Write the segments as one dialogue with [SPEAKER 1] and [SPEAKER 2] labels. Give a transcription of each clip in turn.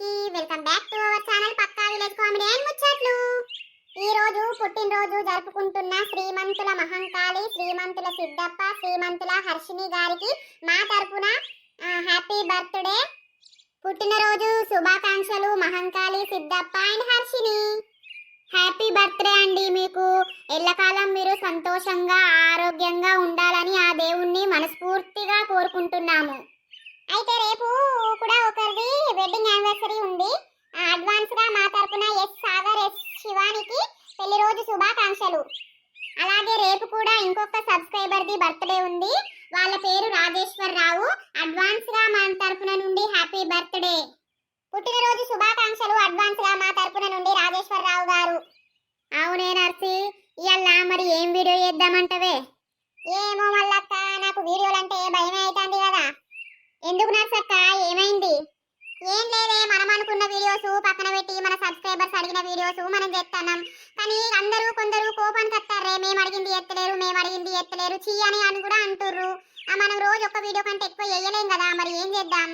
[SPEAKER 1] అందరికీ welcome back to our channel Pakka village comedy and ముచ్చట్లు. ఈ రోజు పుట్టినరోజు జరుపుకుంటున్న శ్రీమంతుల మహంకాళి శ్రీమంతుల సిద్ధప్ప శ్రీమంతుల హర్షిని గారికి మా తరపున హ్యాపీ బర్త్డే పుట్టినరోజు శుభాకాంక్షలు Mahankali Siddappa and Harshini happy birthday అండి మీకు. ఎల్లకాలం మీరు సంతోషంగా ఆరోగ్యంగా ఉండాలని ఆ దేవుణ్ణి మనస్ఫూర్తిగా కోరుకుంటున్నాము. అయితే రేపు కూడా ఒక వెడ్డింగ్ యానివర్సరీ ఉంది. అడ్వాన్స్గా మా తరపున ఎస్ సాగర్ ఎస్ శివానికి పెళ్ళి రోజు శుభాకాంక్షలు. అలాగే రేపు కూడా ఇంకొక సబ్స్క్రైబర్ ది బర్త్డే ఉంది. వాళ్ళ పేరు రాజేశ్వర్ రావు అడ్వాన్స్గా మా తరపున నుండి హ్యాపీ బర్త్డే పుట్టినరోజు శుభాకాంక్షలు అడ్వాన్స్గా మా తరపున నుండి రాజేశ్వర్ రావు గారు. అవునే నర్సి ఇవాళ మరి ఏం వీడియో చేద్దామంటవే? ఏమో మళ్ళక్క నాకు వీడియోలంటే భయమే అవుతుంది కదా. ఎందుకు నర్సక్క ఏమైంది? ఏం లేదే మనం అనుకున్న వీడియోస్ పక్కన పెట్టి మన సబ్స్క్రైబర్స్ అడిగిన వీడియోస్ మనం చేస్తున్నాం కానీ అందరూ కొందరు కోపానికి వస్తారే మేము అడిగింది ఎత్తలేరు మేము అడిగింది ఎత్తలేరు చీ అని అని కూడా అంటుర్రు. మనం రోజు ఒక వీడియో కంటే ఎక్కువ వేయలేం కదా మరి ఏం చేద్దాం?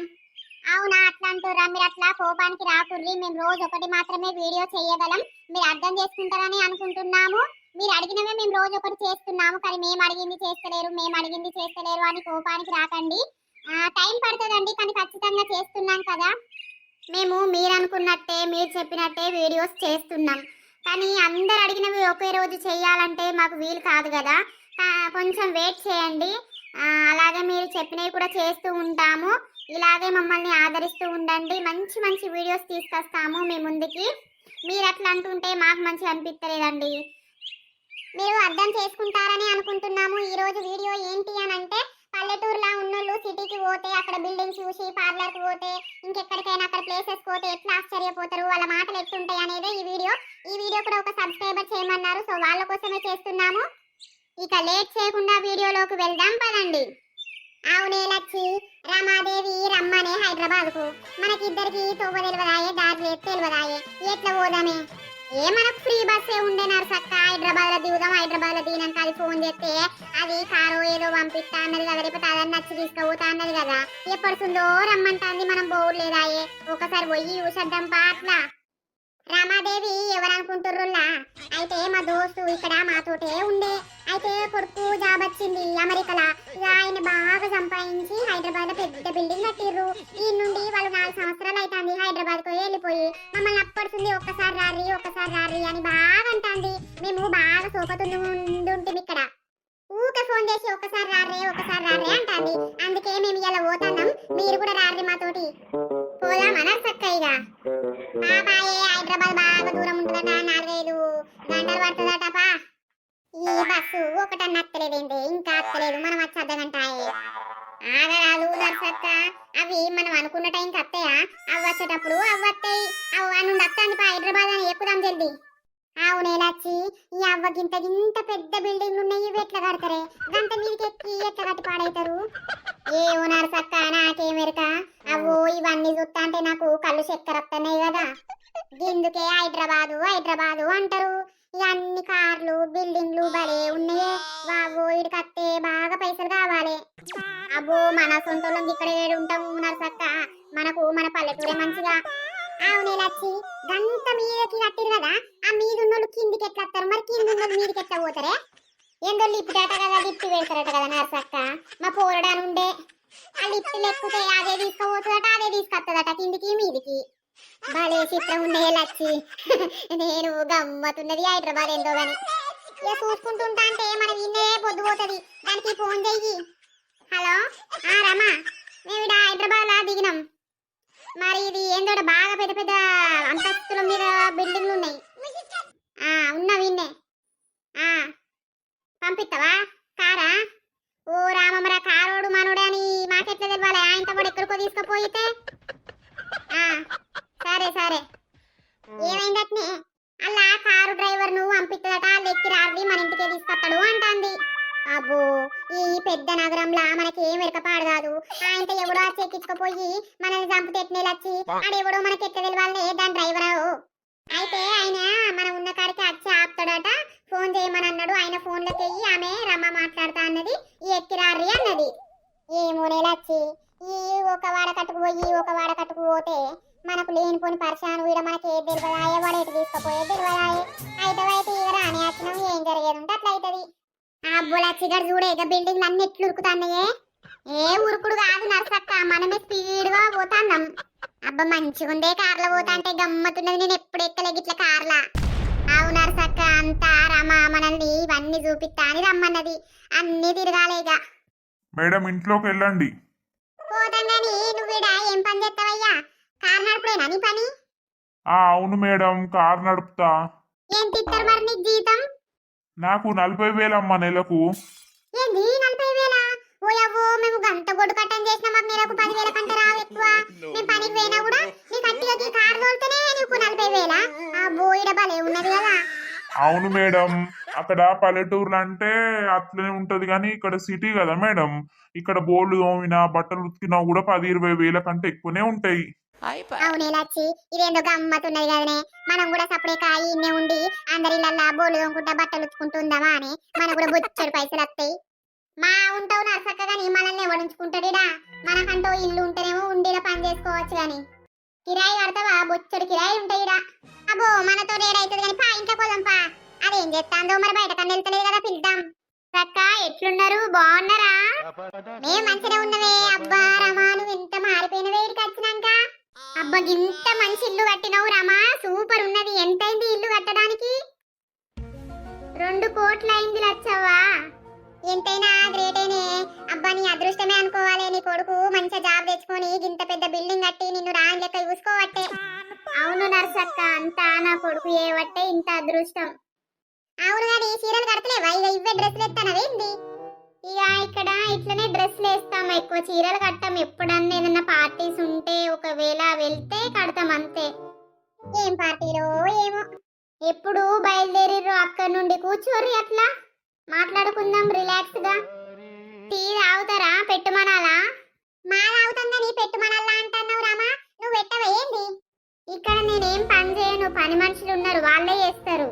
[SPEAKER 1] అవునా అట్లా అంటుర్రా మీరు అట్లా కోపానికి రాకుర్రి. మేము రోజు ఒకటి మాత్రమే వీడియో చేయగలం. మీరు అర్థం చేసుకుంటారని అనుకుంటున్నాము. మీరు అడిగినవే మేము రోజు ఒకటి చేస్తున్నాము. కానీ మేము అడిగింది చేస్తలేరు మేము అడిగింది చేస్తలేరు అని కోపానికి రాకండి. టైం పడుతుందండి కానీ ఖచ్చితంగా చేస్తున్నాం కదా. మేము మీరు అనుకున్నట్టే మీరు చెప్పినట్టే వీడియోస్ చేస్తున్నాం. కానీ అందరు అడిగినవి ఒకే రోజు చేయాలంటే మాకు వీలు కాదు కదా. కొంచెం వెయిట్ చేయండి. అలాగే మీరు చెప్పినవి కూడా చేస్తూ ఉంటాము. ఇలాగే మమ్మల్ని ఆదరిస్తూ ఉండండి. మంచి మంచి వీడియోస్ తీసుకొస్తాము మీ ముందుకి. మీరు అట్లా అంటుంటే మాకు మంచి అనిపించలేదండి మీరు అర్థం చేసుకుంటారని అనుకుంటున్నాము. ఈరోజు వీడియో ఏంటి అని అంటే పల్లెటూరులో ఉన్నోళ్ళు సిటీకి పోతే అక్కడ బిల్డింగ్ చూసి పార్లర్కి పోతే ఇంకెక్కడికైనా అక్కడ ప్లేసెస్ పోతే ఎట్లా ఆశ్చర్యపోతారు? వాళ్ళ మాటలు ఎట్లుంటాయి అనేది ఈ వీడియో. ఈ వీడియో కూడా ఒక సబ్స్క్రైబర్ చేయమన్నారు. సో వాళ్ళ కోసమే చేస్తున్నాము. ఇక లేట్ చేయకుండా వీడియోలోకి వెళ్దాం పదండి. అవునే లచ్చి రమాదేవి రమ్మనే హైదరాబాద్కు మనకిద్దరికి తోవ తెలియదాయే దారి తెలియదాయే ఎట్లా పోదామే? ఏ మనకు ఫ్రీ బస్సే ఉండే నరసక్క హైదరాబాద్లో దిగుదాం హైదరాబాద్లో దిగినాక అది ఫోన్ చేస్తే అది కారు ఏదో పంపిస్తా అన్నది కదా రేపు అదని నచ్చి తీసుకుపోతా అన్నది కదా. ఎప్పడుతుందో రమ్మంటాంది మనం పోవట్లేదాయే ఒకసారి పోయి చూసేద్దాం పా అట్లా రామాదేవి ఎవరనుకుంటుర్రులా అయితే మా దోస్తు ఇక్కడ మాతోటే ఉండే. అయితే కొడుకు జాబ్ వచ్చింది అమెరికాలో. ఇక ఆయన బాగా సంపాదించి హైదరాబాద్లో పెద్ద బిల్డింగ్ కట్టిర్రు. ఈ నుండి వాళ్ళు నాలుగు సంవత్సరాలు అవుతుంది హైదరాబాద్కు వెళ్ళిపోయి. మమ్మల్ని అప్పడుతుంది ఒక్కసారి రారి ఒక్కసారి రారి ఆగరాదు నర్సక్క అవి మనం అనుకున్న టైంకి అత్తయా? అవ్వచ్చేటప్పుడు అవ్వత్తాయి అవ్వ నుండి వస్తాను పా హైదరాబాద్ అని ఎక్కుదాం జల్దీ. అవునే లచ్చి ఈ అవ్వకింత ఇంత పెద్ద బిల్డింగ్లు ఉన్నాయి ఇవి ఎట్లా కడతారే? గంట మీదకి ఎక్కి ఎట్లా కట్టి పాడైతారు? ఏ ఉన్నారు సక్క నాకేమెరక అవో ఇవన్నీ చూస్తా అంటే నాకు కళ్ళు చక్కెర కదా. గిందుకే హైదరాబాదు హైదరాబాదు అంటారు. ఇవన్నీ కార్లు బిల్డింగ్లు బలే ఉన్నాయే. వావో వీడికి అత్తే బాగా అబ్బో మన సొంతోళ్ళం ఇక్కడ ఉంటాము నరసక్క. మనకు మన పల్లెటూరే మంచిగా. అవునే లచ్చి గంత మీదకి కట్టిరు కదా ఆ మీద ఉన్నోళ్ళు కిందికి ఎట్లా వస్తారు మరి కింద ఉన్నోళ్ళు మీదకి ఎట్లా పోతారే? ఏందో లిఫ్ట్ అట కదా లిఫ్ట్ వేస్తారట కదా నరసక్క. మా పోరడాను ఉండే. ఆ లిఫ్ట్ లెక్కితే అదే తీసుకుపోతుందట అదే తీసుకొస్తుందట కిందికి మీదికి. భలే చిత్రం ఉండే లచ్చి. నేను గమ్మతున్నది హైదరాబాద్ ఏందో కానీ ఇక చూసుకుంటుంటా అంటే మన విన్నే పొద్దుపోతుంది దానికి ఫోన్ చెయ్యి. హలో? ఆ రమా మేము ఇక్కడ హైదరాబాద్ లా దిగినాం. మరి ఇది ఏందో బాగా పెద్ద పెద్ద అంతస్తుల మీద బిల్డింగ్లు ఉన్నాయి. ఆ ఉన్నా విన్నే ఆ పంపిస్తావా కారా? ఓ రామమ్మరా కారోడు మనోడు అని మాకెట్లా తెలవాలి? ఆయనతో కూడా ఎక్కడికో తీసుకుపోయితే? ఆ, సరే సరే. ఏమైందట్నే అలా కారు డ్రైవర్ నువ్వు పంపిస్తుందట లెక్కి రావి మన ఇంటికే తీసుకొస్తాడు అంటాంది. అబ్బో ఈ పెద్ద నగ మనకి ఏం ఎరకపాడు కాదు ఆయనతో ఎక్కించుకుపోయి మనల్ని చంపితే ఎట్నేలొచ్చి ఆడెవడో మనకి ఎట్ట తెలియాలే దాని డ్రైవర్ అయితే ఆయన మనం ఉన్న కాడికి వచ్చి ఆపుతాడట ఫోన్ చేయమని అన్నాడు. ఆయన ఫోన్లోకి వెయ్యి ఆమె రమ్మ మాట్లాడుతా అన్నది ఈ ఎక్కిరారి అన్నది. ఏమో నెలచ్చి ఈ ఒక వాడ కట్టుకు పోయి ఒక వాడ కట్టుకు పోతే మనకు లేనిపోని పరిశాను వీడ మనకి ఏది తెలియదా ఎవడు ఎటు తీసుకుపోయేది తెలియదా అయితే అయితే ఇక రాని వచ్చినాం. ఏం జరిగేది ఉంటే అట్లా అవుతుంది ఆ బులచ్చిగడ చూడే ఇక బిల్డింగ్లు అన్ని ఎట్లు ఉరుకుతాన్నాయే? ఏ ఉరుకుడు కాదు నరసక్క మనమే స్పీడ్గా పోతాన్నాం. అబ్బా మంచిగుందే కార్లో పోతా అంటే గమ్మతున్నది నేను ఎప్పుడు ఎక్కలేదు ఇట్లా కార్లా. అవు నరసక్క అంతా రమా మనల్ని ఇవన్నీ చూపిస్తా అని రమ్మన్నది. అన్ని తిరగాలి ఇక
[SPEAKER 2] మేడం ఇంట్లోకి వెళ్ళండి.
[SPEAKER 1] పోతాం గాని నువ్వు ఈడ ఏం పని చేస్తావయ్యా కార్ నడుపుడేనా నీ పని?
[SPEAKER 2] ఆ అవును మేడం కార్ నడుపుతా.
[SPEAKER 1] ఏం తిట్టారు మరి నీకు జీతం?
[SPEAKER 2] నాకు నలభై వేలమ్మా నెలకు.
[SPEAKER 1] ఏంది నలభై వేల? ఓయవ్వో మేము గంట గొడ్డు కట్టం చేసినా మాకు నెలకు పదివేల కంటే రావు ఎక్కువ. మేము పనికి పోయినా కూడా నీ కట్టిగా కారు తోలితేనే నీకు నలభై వేల? ఆ బోయిడ భలే ఉన్నది కదా.
[SPEAKER 2] అవును మేడం. అక్కడ పల్లెటూర్లు అంటే అట్లనే ఉంటది కానీ ఇక్కడ సిటీ కదా మేడం. ఇక్కడ బోర్లు తోమినా బట్టలు ఉతికినా కూడా పది ఇరవై వేల కంటే ఎక్కువనే ఉంటాయి.
[SPEAKER 1] అవునే లచ్చి ఇదేందో గమ్మతున్నది కదనే. మనం కూడా సపడే కాయి ఇన్నే ఉండి అందరిళ్ళల్లా బోళ్ళు తోముకుంటా బట్టలు ఉతుకుంటుందామా అని. మనకు కూడా బొచ్చడు పైసలు వస్తాయి. మా ఉంటావు నరసక్క గాని మనల్ని ఎవడించుకుంటాడిడా మనకంటూ ఇల్లు ఉంటేనేమో ఉండిలా పని చేసుకోవచ్చు గాని. కిరాయి కడతావా? బొచ్చడు కిరాయి ఉంటాయిడా అబ్బో మనతో రేడైతుంది కానీ పా ఇంట్లో పోదాం పా. అదేం చేస్తాందో మరి బయట కన్నా వెళ్తలేదు కదా పిలుద్దాం. అక్క ఎట్లున్నారు? బాగున్నారా? మేము మంచిగా ఉన్నవే అబ్బా రమా నువ్వు ఎంత మారిపోయినవే ఇక్కడికి వచ్చినాక. అబ్బా ఇంత మంచి ఇల్లు కట్టినవు రమా. సూపర్ ఉన్నది. ఎంతైంది ఇల్లు కట్టడానికి? రెండు కోట్ల అయింది లచ్చవ్వా. ఎంతైనా గ్రేటేనే అబ్బా నీ అదృష్టమే అనుకోవాలి. నీ కొడుకు మంచిగా జాబ్ తెచ్చుకొని ఇంత పెద్ద బిల్డింగ్ కట్టి నిన్ను రాని లెక్క చూసుకోవట్టే. అవును నర్సక్క అంతా నా కొడుకు ఏవట్టే ఇంత అదృష్టం. అవును కానీ చీరలు కడతలేవా? ఇక ఇవే డ్రెస్సులు ఎత్తానవేంది ఇక ఇక్కడ ఇట్లనే డ్రెస్సులు వేస్తాం ఎక్కువ చీరలు కట్టాం. ఎప్పుడన్నా ఏదన్నా పార్టీస్ ఉంటే ఒకవేళ వెళ్తే కడతాం అంతే. ఏం పార్టీలో ఏమో. ఎప్పుడు బయలుదేరిర్రు అక్కడ నుండి కూర్చోర్రి అట్లా. మాట్లాడుకుందాం రిలాక్స్గా టీ తాగుతారా పెట్టుమనాలా? మా తాగుతుందని పెట్టుమనాలా అంటున్నావు రామా? నువ్వు పెట్టవేంది ఇక్కడ నేనేం పని చేయను పని మనుషులు ఉన్నారు వాళ్ళే చేస్తారు.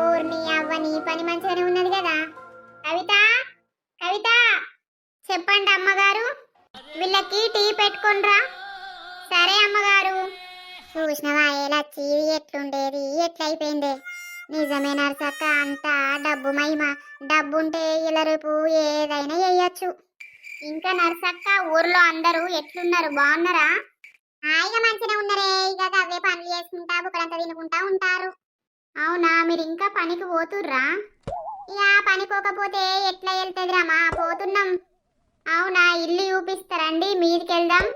[SPEAKER 1] ఓర్ని అవ్వ నీ పని మంచిగానే ఉన్నది కదా. కవిత కవిత చెప్పండి అమ్మగారు. వీళ్ళకి టీ పెట్టుకోనరా. సరే అమ్మగారు. చూసినవా ఏలచ్చి ఎట్లుండేది ఎట్లయిపోయిందే? నిజమే నర్సక్క అంతా డబ్బు మహిమ. డబ్బు ఉంటే ఇలా రేపు ఏదైనా చేయొచ్చు ఇంకా నర్సక్క ఊర్లో అందరూ ఎట్లున్నారు? బాగున్నారా? హాయిగా మంచిగా ఉన్నారే. ఇక అవే పనులు చేసుకుంటా బుక్కడంతా తినుకుంటా ఉంటారు. అవునా? మీరు ఇంకా పనికి పోతుర్రా? ఇక పని పోకపోతే ఎట్లా వెళ్తుంది రామా పోతున్నాం. అవునా? ఇల్లు చూపిస్తారండి. మీదికి వెళ్దాం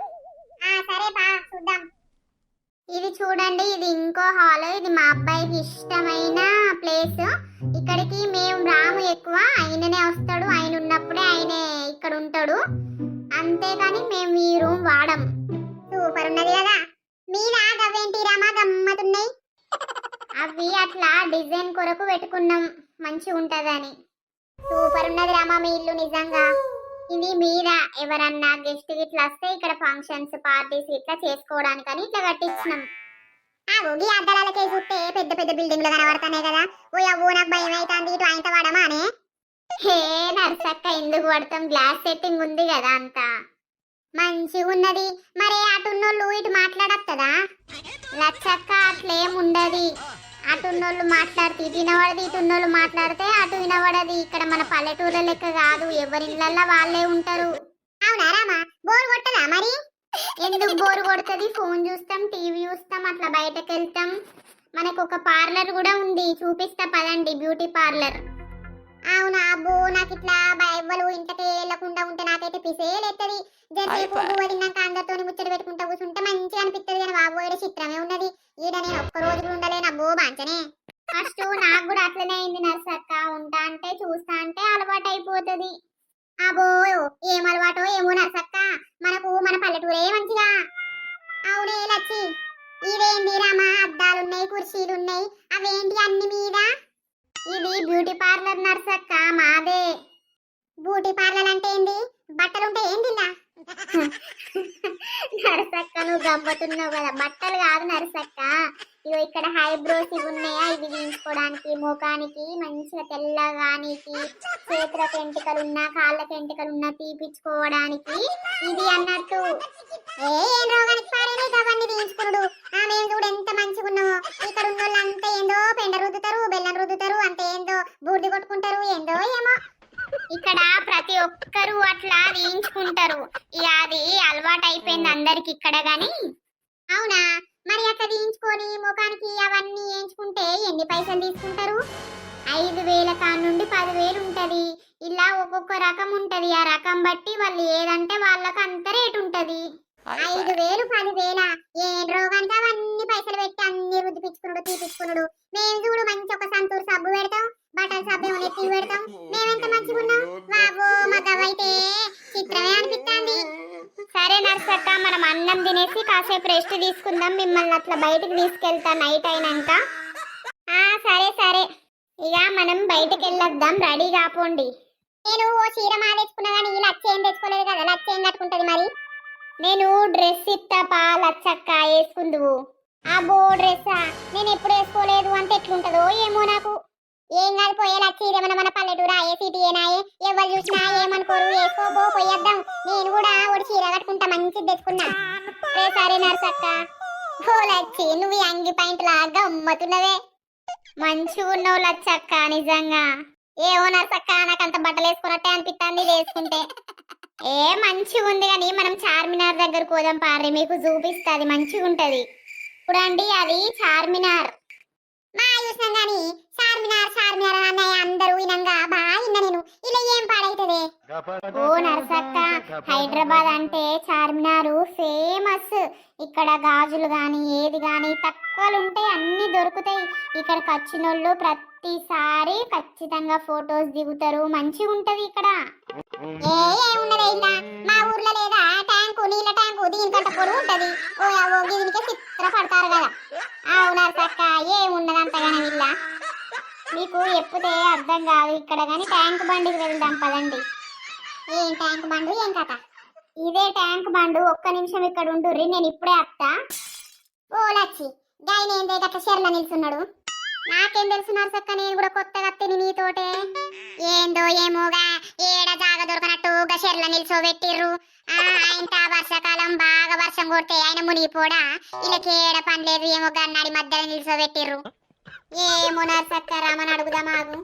[SPEAKER 1] సరే బా చూద్దాం. ఇది చూడండి ఇది ఇంకో హాల్ ఇది మా అబ్బాయికి ఇష్టమైన ప్లేస్ ఇక్కడికి మేము రాము ఎక్కువ. ఆయననే వస్తాడు. ఆయన ఉన్నప్పుడే ఆయనే ఇక్కడ ఉంటాడు. అంతేకాని మేము ఈ రూమ్ వాడం. సూపర్ ఉన్నది కదా. మీద గవేంటి రామా గమ్మతున్నాయి అవి అట్లా డిజైన్ కొరకు పెట్టుకున్నాం. మంచిగా ఉంటదని సూపర్ ఉన్నది రామా మీ ఇల్లు నిజంగా. ఇది మీద ఎవరన్నా గెస్ట్ ఇట్లా వస్తే ఇక్కడ ఫంక్షన్స్ పార్టీస్ ఇట్లా చేసుకోవడానికని ఇట్లా కట్టించినాం. ఆ ఊగి అద్దాలకే చూస్తే పెద్ద పెద్ద బిల్డింగ్లు కనబడుతున్నాయి కదా. ఓ అవ్వో నాకు భయం అవుతుంది ఇటు ఆయన పడమా అనే? హే నర్సక్క ఎందుకు పడతాం గ్లాస్ సెట్టింగ్ ఉంది కదా అంతా. మంచిగా ఉన్నది. మరే అటున్నోళ్ళు ఇటు మాట్లాడత్తదా? లచ్చక్క అట్లేం ఉండదు అటున్నోళ్ళు మాట్లాడితే ఇటు వినబడదు ఇటు ఉన్నోళ్ళు మాట్లాడితే అటు వినబడదు. ఇక్కడ మన పల్లెటూర్ల లెక్క కాదు ఎవరిళ్ళల్లో వాళ్ళే ఉంటారు. అవునా రామా? బోర్ కొట్టదా మరి? ఎందుకు బోర్ కొడుతుంది? ఫోన్ చూస్తాం టీవీ చూస్తాం అట్లా బయటకు వెళ్తాం మనకు ఒక పార్లర్ కూడా ఉంది. చూపిస్తా పదండి బ్యూటీ పార్లర్. అవునా అబ్బో నాకు ఇట్లా ఎవ్వరు ఇంతకే వెళ్ళకుండా ఉంటే నాకైతే పిసేలేస్తుంది జరసేపు బువ్వ తిన్నాక అందరితో ముచ్చట పెట్టుకుంటా కూర్చుంటే మంచిగా అనిపిస్తుంది కానీ బాబు ఈడ చిత్రమే ఉన్నది. ఈడ నేను ఒక్క రోజు ఉండలేను అబ్బో బాంచనే. ఫస్ట్ నాకు కూడా అట్లనే అయింది నర్సక్క. ఉంటా అంటే చూస్తా అంటే అలవాటు అయిపోతుంది అబ్బో ఏం అలవాటో ఏమో నర్సక్క. మనకు మన పల్లెటూరే మంచిగా. అవునే లచ్చి. ఇదేంటి రామా? అద్దాలున్నాయి కుర్చీలున్నాయి. అవేంటి అన్ని మీద? ఇది బ్యూటీ పార్లర్ నర్సక్క మాదే. బ్యూటీ పార్లర్ అంటే ఏంది? బట్టలు ఉంటే ఏంది నర్సక్క నువ్వు గమ్మతున్నావు కదా. బట్టలు కాదు నర్సక్క. ఇగో ఇక్కడ హైబ్రోస్ ఇవి ఉన్నాయా? ఇవి తీయించుకోవడానికి ముఖానికి మంచిగా తెల్లగానికి చేతులకు ఎంటికలు ఉన్నా కాళ్ళకి ఎంటికలు ఉన్నా తీపిచ్చుకోవడానికి. ఇది అన్నట్టు. ఏ రోగానికి పాడేది అవన్నీ తీయించుకో అట్లా బయటికి తీసుకెళ్తా నైట్ అయినాక. ఆ సరే సరే. ఇక మనం బయటకు వెళ్ళొద్దాం రెడీ కాపోండి. నేను ఓ చీర మాలేసుకున్నా కానీ ఈ లచ్చ ఏం తెచ్చుకోలేదు కదా లచ్చ ఏం కట్టుకుంటుంది మరి? నేను డ్రెస్ ఇస్తా పా లచ్చక్క వేసుకుందువు. అబ్బో డ్రెస్సా నేను ఎప్పుడు వేసుకోలేదు అంటే ఎట్లుంటదో ఏమో నాకు. ఏం కాదు పోయే చీర మన మన పల్లెటూరు? ఏ సిటీ ఏనాయే ఎవరు చూసినా ఏమనుకోరు? వేసుకోబో పోయేద్దాం నేను కూడా ఒక చీర కట్టుకుంటా మంచిది తెచ్చుకున్నా. సరే నర్సక్క. ఓ లచ్చి నువ్వు అంగి పాయింట్ లాగా అమ్మతున్నవే. మంచిగా ఉన్నావు లచ్చక్క నిజంగా ఏమో నర్సక్క నాకంత బట్టలు వేసుకున్నట్టే అనిపిస్తుంది ఇది వేసుకుంటే. ఏ మంచిగా ఉంది కానీ మనం చార్మినార్ దగ్గరకు పోదాం పార్రి మీకు చూపిస్తుంది మంచిగా ఉంటది చూడండి అది చార్మినార్. మా చూసినాం కానీ చార్మినార్ చార్మినార్ అన్నయ్య అందరూ వినంగా బాగా విన్నా నేను. ఇలా ఏం పాడైతదే? ఓ నర్సక్క హైదరాబాద్ అంటే చార్మినారు ఫేమస్. ఇక్కడ గాజులు గాని ఏది గాని తక్కువలు ఉంటాయి అన్ని దొరుకుతాయి. ఇక్కడికి వచ్చిన వాళ్ళు ప్రతిసారి ఖచ్చితంగా ఫొటోస్ దిగుతారు. మంచిగా ఉంటది ఇక్కడ. ఏ ఏమున్నదే ఇలా మా ఊర్లో లేదా నీళ్ళ ట్యాంకు దీనికంట పొడుగు ఉంటది. ఓ ఓ దీనికే చిత్ర పడతారు కదా. అవునా సక్క ఏమున్నది అంతగానే వీళ్ళ మీకు ఎప్పుడే అర్థం కాదు. ఇక్కడ కానీ ట్యాంక్ బండికి వెళ్దాం పదండి. ఏం ట్యాంక్ బండు ఏం కథ? ఇదే ట్యాంక్ బండు ఒక్క నిమిషం ఇక్కడ ఉండుర్రి నేను ఇప్పుడే అత్తా ఓ లచ్చి గాయన ఏందే గట్ల షెర్ల నిల్చున్నాడు? నాకేం తెలుసు నర్సక్క నేను కూడా కొత్తగా తిని నీతోటే. ఏందో ఏమోగా ఏడ జాగ దొరకనట్టు గా షెర్ల నిల్చోబెట్టిర్రు ఆ ఆయన వర్షాకాలం బాగా వర్షం కొడితే ఆయన మునిగిపోడా? వీళ్ళకి ఏడ పని లేదు ఏమో గన్నాడి మధ్యలో నిల్చోబెట్టిర్రు ఏమో నర్సక్క రామని అడుగుదాం ఆగు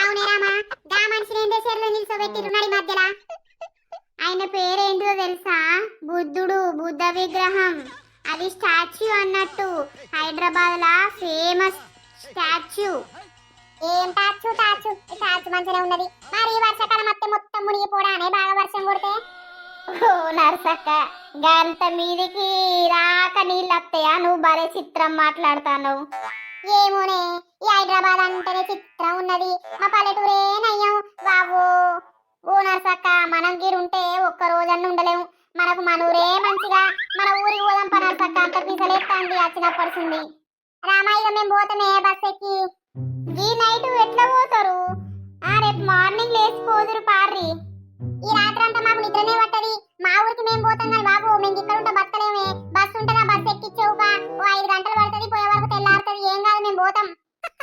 [SPEAKER 1] అవునే రామా గా మనిషిని ఏం చేశారు నిల్చోబెట్టిర్రు నడి మధ్యలా. ఆయన పేరేంటిదో తెలుసా? బుద్ధుడు బుద్ధ విగ్రహం. అది స్టాచ్యూ అన్నట్టు. హైదరాబాద్ లా ఫేమస్. స్టాచ్యూ. ఏం టాచు టాచు? ఈ టాచు మంచిగా ఉన్నది. మరి వర్షాకాలం మొత్తం మొత్తం మునిగిపోడానే బాగా వర్షం కొడితే? ఓ నర్సక్క గంత మీదికి రాక నీళ్ళు వస్తాయా నువ్వు భలే చిత్రం మాట్లాడతాను ఏమోనే ఈ హైదరాబాద్ అంటేనే చిత్రం ఉన్నది. మా పల్లెటూరే నయ్యం. బాబు ఓ నర్సక్క మనం గీరుంటే ఒక్క రోజన్న ఉండలేము. మనకు మన ఊరే మంచిగా. మన ఊరికి పోదాం పని నర్సక్క అంత పిసలేస్తాంది వచ్చినప్పటిసింది రామాయిగా మేము పోతామే బస్ ఎక్కి. ఈ నైట్ ఎట్లా పోతారు? ఆ రేపు మార్నింగ్ లేచి పోదురు పార్రి. ఈ రాత్రి అంతా మాకు నిద్రనే పట్టది. మా ఊరికి మేము పోతాం కానీ బాబు మేము ఇక్కడ ఉంటే బతకలేమే. బస్సు ఉంటుందా బస్ ఎక్కిచ్చేవుగా. ఓ ఐదు గంటలు పడుతుంది పోయే వరకు తెల్లారుతుంది. ఏం కాదు మేము పోతాం.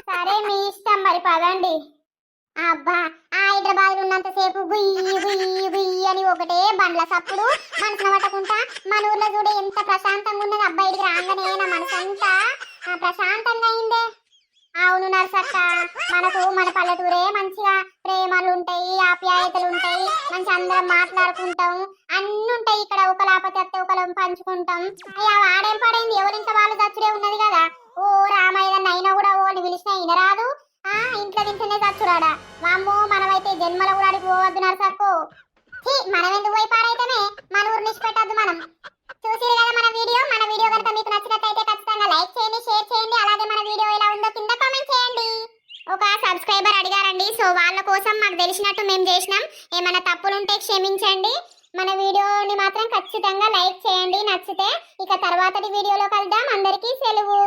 [SPEAKER 1] సరే మీ ఇష్టం మరి పదండి. అబ్బా ఆ హైదరాబాద్ ఉన్నంతసేపు గుయ్యి గుయ్యి గుయ్యి అని ఒకటే బండ్ల సప్పుడు మనసున పట్టకుండా మన ఊర్లో చూడే ఎంత ప్రశాంతంగా ఉన్నది. అబ్బాయికి రాగానే నా మనసంతా ప్రశాంతంగా అయిందే అవును నర్సక్క మనకు మన పల్లెటూరే మంచిగా. ప్రేమలు ఉంటాయి ఆప్యాయతలు ఉంటాయి మంచి అందరం మాట్లాడుకుంటాం. అన్ని ఉంటాయి ఇక్కడ ఒకలాపతి అత్తే ఒకలం పంచుకుంటాం. అయ్యా వాడేం పడైంది? ఎవరింత వాళ్ళు చచ్చుడే ఉన్నది కదా? ఓ రామయ్య అయినా కూడా ఓని పిలిచిన వినరాదు? రాదు ఆ ఇంట్లో తింటేనే చచ్చురాడా. వామ్మో మనమైతే జన్మల కూడా పోవద్దు నర్సక్కు. ఛీ, మనం ఎందుకు పోయి పాడైతేనే మన ఊరు నిష్పెట్టద్దు మనం. చూసిరు కదా మన వీడియో? మన వీడియో కనుక మీకు నచ్చినట్లయితే ఖచ్చితంగా లైక్ చేయండి షేర్ చేయండి. అలాగే మన వీడియో ఎలా ఉందో కింద కామెంట్ చేయండి. ఒక సబ్స్క్రైబర్ అడిగారండి. సో వాళ్ళ కోసం మాకు తెలిసినట్టు మేము చేసినాం. ఏమైనా తప్పులుంటే క్షమించండి. మన వీడియోని మాత్రం ఖచ్చితంగా లైక్ చేయండి. నచ్చితే ఇక తర్వాతటి వీడియోలో కలుద్దాం. అందరికీ సెలవు.